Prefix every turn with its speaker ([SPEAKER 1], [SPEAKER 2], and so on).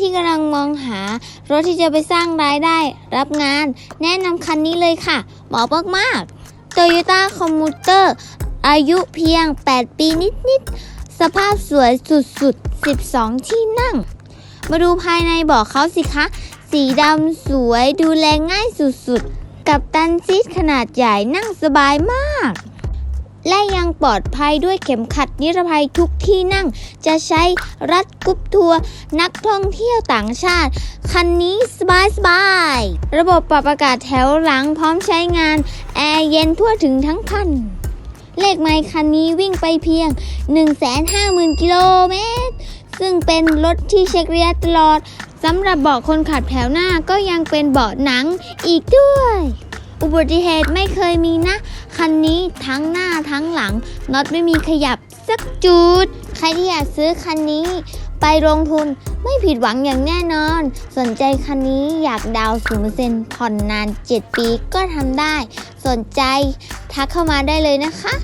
[SPEAKER 1] ที่กำลังมองหารถที่จะไปสร้างรายได้ รับงาน แนะนำคันนี้เลยค่ะเหมาะมากๆ Toyota Commuter อายุเพียง 8 ปีนิดๆ สภาพสวยสุดๆ 12 ที่นั่ง มาดูภายในเบอกเขาสิคะ สีดำสวยดูแลง่ายสุดๆ กับตันซีทขนาดใหญ่นั่งสบายมาก และยังปลอดภัยด้วยเข็มขัดนิรภัยทุกที่นั่ง จะใช้รัดกุ๊ปทัวร์นักท่องเที่ยวต่างชาติ คันนี้สบายสบาย ระบบปรับอากาศแถวหลังพร้อมใช้งาน แอร์เย็นทั่วถึงทั้งคัน เลขไมล์คันนี้วิ่งไปเพียง 150,000 กิโลเมตร ซึ่งเป็นรถที่เช็คระยะตลอดสำหรับเบาะคนขับแถวหน้าก็ยังเป็นเบาะหนังอีกด้วย อุบัติเหตุไม่เคยมีนะ คันนี้ทั้งหน้าทั้งหลังน็อตไม่มีขยับสักจุด ใครที่อยากซื้อคันนี้ ไปลงทุนไม่ผิดหวังอย่างแน่นอน สนใจคันนี้อยากดาวน์0%ผ่อนนาน 7 ปีก็ทำได้ สนใจทักเข้ามาได้เลยนะคะ